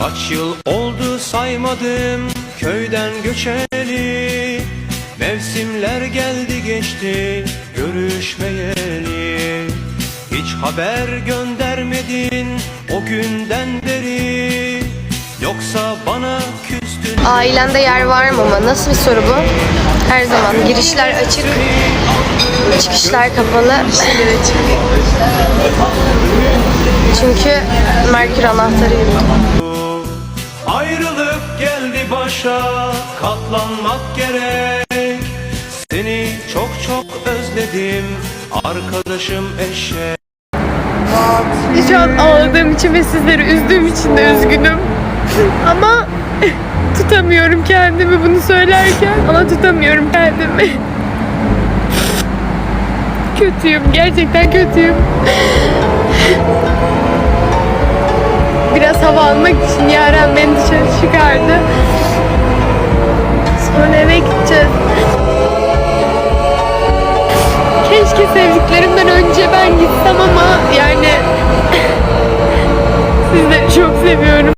Kaç yıl oldu saymadım köyden göçeli Mevsimler geldi geçti görüşmeyeli Hiç haber göndermedin o günden beri Yoksa bana küstün Ailende yer var mı ama nasıl bir soru bu? Her zaman girişler açık, çıkışlar kapalı. Çünkü Merkür anahtarıyım. Başa katlanmak gerek Seni çok çok özledim arkadaşım eşek Şu an ağladığım için ve sizleri üzdüğüm için de üzgünüm. Ama tutamıyorum kendimi bunu söylerken. Ama tutamıyorum kendimi. Kötüyüm. Gerçekten kötüyüm. Biraz hava almak için Yaren beni dışarı çıkardı. sevdiklerimden önce ben gitsem ama yani sizleri çok seviyorum.